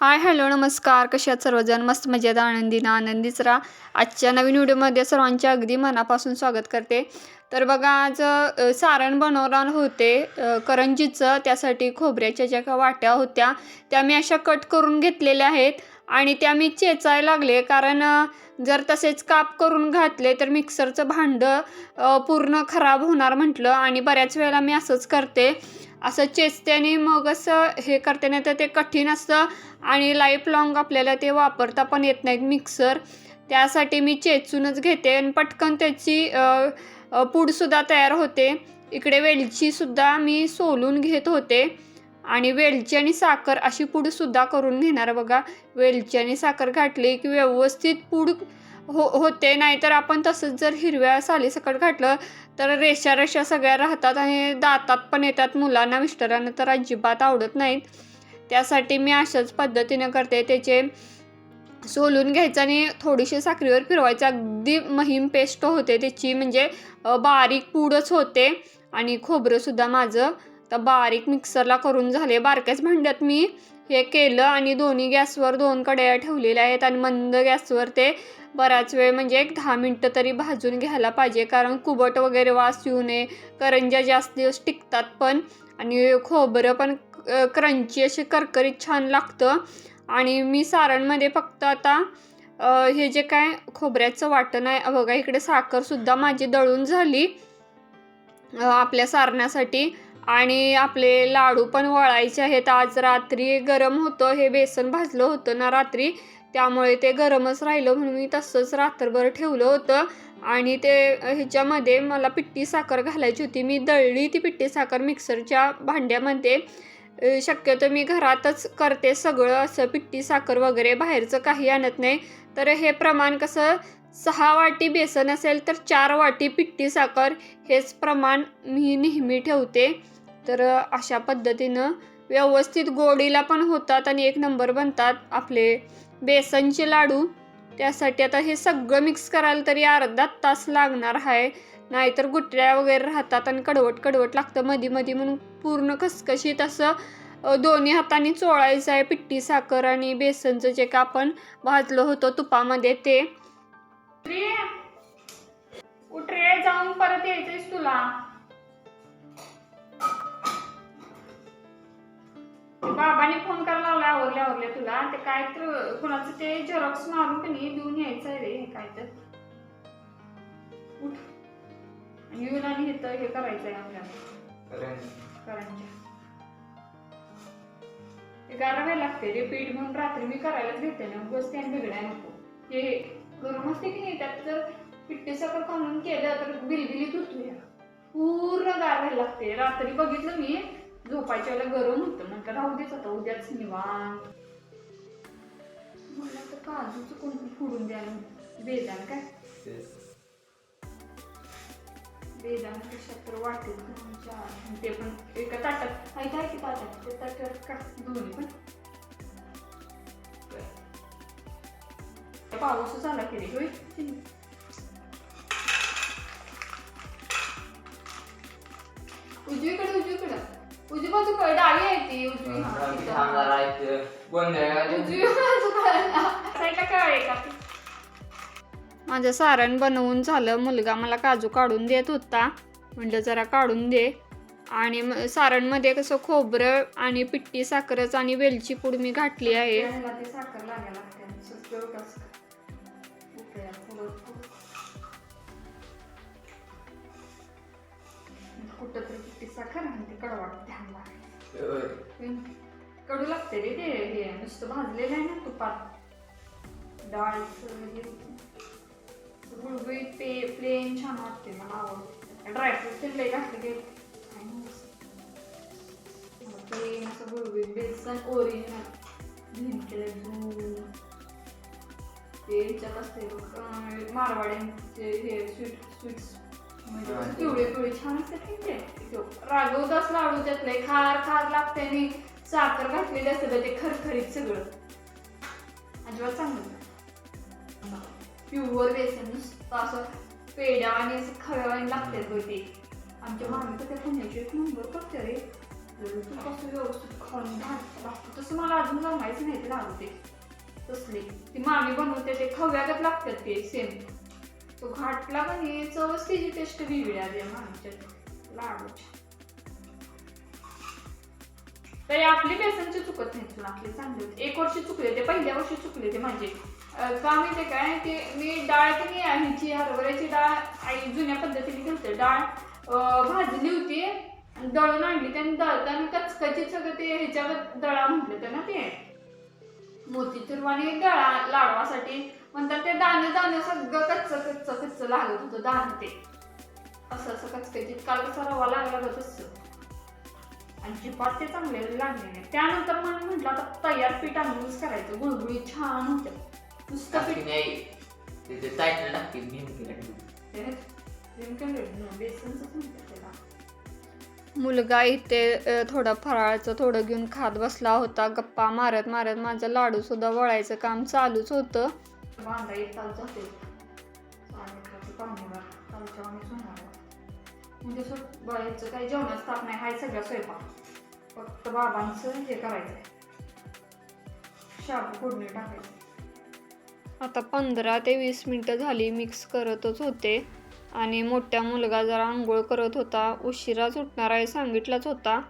Hi hello नमस्कार. कशा आहात सर्वजण? मस्त मजेत आनंदीनं आनंदीच राहा. आजच्या नवीन व्हिडिओमध्ये सर्वांच्या अगदी मनापासून स्वागत करते. तर बघा आज सारण बनवणार होते करंजीचं. त्यासाठी खोबऱ्याच्या ज्या का वाट्या होत्या त्या मी अशा कट करून घेतलेल्या आहेत. आणि त्या मी चेचायला लागले. कारण जर तसेच काप करून घातले तर मिक्सरचं भांडं पूर्ण खराब होणार म्हटलं. आणि बऱ्याच वेळेला मी असंच करते. असं चेचत्याने मग असं हे करते. नाही तर ते कठीण असतं आणि लाईफ लॉंग आपल्याला ते वापरता पण येत नाहीत मिक्सर. त्यासाठी मी चेचूनच घेते आणि पटकन त्याची पूडसुद्धा तयार होते. इकडे वेलचीसुद्धा मी सोलून घेत होते. आणि वेलची आणि साखर अशी पूडसुद्धा करून घेणार. बघा वेलची आणि साखर घातली की व्यवस्थित पूड हो होते. नाहीतर आपण तसंच जर हिरव्या सालीसकट घातलं तर रेषा रेषा सगळ्या राहतात आणि दातात पण येतात मुलांना मिस्टरांना तर अजिबात आवडत नाहीत. त्यासाठी मी अशाच पद्धतीनं करते. त्याचे सोलून घ्यायचं आणि थोडीशी साखरीवर फिरवायचं. अगदी महिम पेस्ट होते त्याची म्हणजे बारीक पूडच होते आणि खोबरंसुद्धा माझं तर बारीक मिक्सरला करून झाले. बारक्याच भांड्यात मी हे केलं आणि दोन्ही गॅसवर दोन कड्या ठेवलेल्या आहेत आणि मंद गॅसवर ते बराच वेळ म्हणजे एक दहा मिनटं तरी भाजून घ्यायला पाहिजे. कारण कुबट वगैरे वास येऊ नये. करंज्या जास्त दिवस टिकतात पण. आणि खोबरं पण क्रंची अशी करकरीत छान लागतं. आणि मी सारणमध्ये फक्त आता हे जे काय खोबऱ्याचं वाटण आहे बघा इकडे साखरसुद्धा माझी दळून झाली. आपल्या सारण्यासाठी. आणि आपले लाडू पण वळायचे आहेत. आज रात्री गरम होतं हे बेसन भाजलं होतं ना रात्री. त्यामुळे ते गरमच राहिलं म्हणून मी तसंच रात्रभर ठेवलं होतं. आणि ते ह्याच्यामध्ये मला पिट्टी साखर घालायची होती. मी दळली ती पिट्टी साखर मिक्सरच्या भांड्यामध्ये. शक्यतो मी घरातच करते सगळं असं पिट्टी साखर वगैरे बाहेरचं काही आणत नाही. तर हे प्रमाण कसं सहा वाटी बेसन असेल तर चार वाटी पिट्टी साखर हेच प्रमाण मी नेहमी ठेवते. तर अशा पद्धतीनं व्यवस्थित गोडीला पण होतात आणि एक नंबर बनतात आपले बेसनचे लाडू. त्यासाठी आता हे सगळं मिक्स करायला तरी अर्धा तास लागणार आहे नाहीतर गुटऱ्या वगैरे राहतात आणि कडवट कडवट लागतं मधी मधी म्हणून पूर्ण खसखशीत असं दोन्ही हाताने चोळायचं आहे पिट्टी साखर आणि बेसनचं जे का आपण भाजलं होतं तुपामध्ये ते. उठरे जाऊन परत यायचंयस तुला. बाबाने फोन करायला लावला आवरले आवरले तुला. ते काय तर कुणाचं ते झेरॉक्स मारून की नाही देऊन यायचं आहे रे हे काय तर. उठ. आणि येऊन आणि हे तर हे करायचं आहे आपल्याला करंज्या ते गारवायला लागते रे पीठ म्हणून रात्री मी करायलाच घेते ना. उगाच त्याने बिघडाय नको. हे गरम असते की नाही त्यात जर पिट्टी साखर घालून केलं तर बिलबिलीत होतो पूर्ण गारवायला लागते रात्री बघितलं मी झोपायच्या वेळेला गरम होतं. म्हटलं राहू देच आता उद्याच निवांत. मला तर काजूचं कोणतं फोडून द्यायला बेदान काय? बेदान कशात तर वाटेल ते पण एका ताटात. आहे काय की ताटात? ते ताटात का? दोन्ही पण. त्या पाऊसच आला की रे होय? उजवीकडे उजवीकडे. उजवी बाजू डावी आहे ती उजवी. हा, तिथं. उजवी बाजू साईडला काय आहे का? माझं सारण बनवून झालं मुलगा मला काजू काढून देत होता. म्हटलं जरा काढून दे. आणि म- सारणमध्ये कसं खोबरं आणि पिट्टी साखरच आणि वेलची पूड मी घातली आहे. साखर लागायला कुठं तरी पिट्टी साखर आणि ते कडवाट ध्यान कडू लागते रे ते हे नुसतं भाजलेलं आहे ना तुपात. डाळीचं हे. गुळगुळीत पे प्लेन छान वाटते मला आवडते. ड्रायफ्रूट ते लई घातले. मला प्लेन असं गुळगुळीत बेसन ओरिजिनल. केलं दूध ते ह्याच्यात असते मारवाड्यांचे हे स्वीट स्वीट्स. पिवळे पिवळे छान असतात की ते. तो रागवताच लाडू त्यातले खार खार लागते आणि साखर घातलेली असते तर ते खरखरीत सगळं. अजिबात चांगलं नाही. प्युअर बेसन नुसतं असं पेड्या आणि असं खव्यावानी लागते बघ ते. आमच्या मामी तर त्या पुण्याची एक नंबर करते रे. तू कसं व्यवस्थित खाऊन भात लागतं तसं मला अजून जमायचं नाही ते लाडू ते तसले ती मामी बनवते ते खव्यागत लागतात ते सेम. तो घाटला पण चवच त्याची टेस्ट वेगळी आली आहे लाडूची. तरी आपली बेसनची चुकत नाही तुला आपले चांगले होते. एक वर्ष चुकले ते पहिल्या वर्षी चुकले ते माझे. का मी ते काय? ते मी डाळ की नाही ह्याची हरभऱ्याची डाळ आई जुन्या पद्धतीने घालते. डाळ भाजली होती दळून आणली. त्याने दळताना कचकची सगळं ते ह्याच्यावर दळा म्हटलं तर ना ते. मोतीचूर आणि दळा लाडवासाठी म्हणतात ते दाणे दाणे सगळं कच्च कच्च कच्च लागत होतं दाणे ते. असं असं कचकचीत काल कसा रवा लागला होता तसं. आणि चिपाट ते चांगले लागले नाही. त्यानंतर मला म्हटलं आता तयार पीठ आणूनच करायचं. गुळगुळीत छान होतं नुसतं पीठ. नाही. तिथे टायटल टाकते भीमकीला ते नेमकं वेगळं, बेसनचंच म्हणतात त्याला. मुलगा इथे थोडं फराळाचं थोडं घेऊन खात बसला होता. गप्पा मारत मारत माझं लाडू सुद्धा वळायचं काम चालूच होतं. म्हणजे असं बळायचं काही जेवणाचं ताप नाही हाय सगळं स्वयंपाक. फक्त बाबांचं हे करायचं शाबू फोडणी टाकायचं. आता पंधरा ते वीस मिनटं झाली मिक्स करतच होते. आणि मोठ्या मुलगा जरा आंघोळ करत होता. उशिराच उठणार आहे सांगितलाच होता.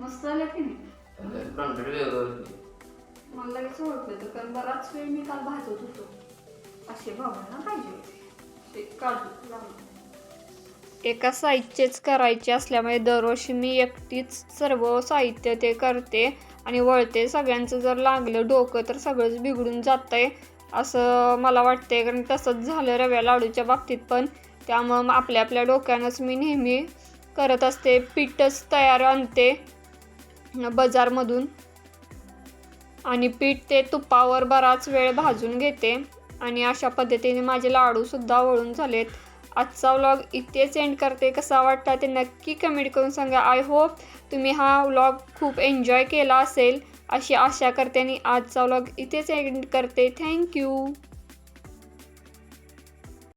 मस्त झालं की मला लगेच ओळखलं तर कारण बराच वेळ मी काल भाजत होतो. असे भावना पाहिजे काजू एका साईजचेच करायचे असल्यामुळे दरवर्षी मी एकटीच सर्व साहित्य ते करते आणि वळते. सगळ्यांचं जर लागलं डोकं तर सगळंच बिघडून जातंय. असं मला वाटते कारण तसंच झालं रव्या लाडूच्या बाबतीत पण. त्यामुळं मग आपल्या आपल्या डोक्यानंच मी नेहमी करत असते पीठच तयार आणते बाजारमधून. आणि पीठ ते तुपावर बराच वेळ भाजून घेते. आणि अशा पद्धतीने माझे लाडूसुद्धा वळून झालेत. आजचा व्लॉग इथेच एंड करते. कसा वाटता ते नक्की कमेंट करून सांगा. आय होप तुम्ही हा व्लॉग खूप एन्जॉय केला असेल. अशी आशा करते आणि आजचा व्लॉग इथेच एंड करते. थँक्यू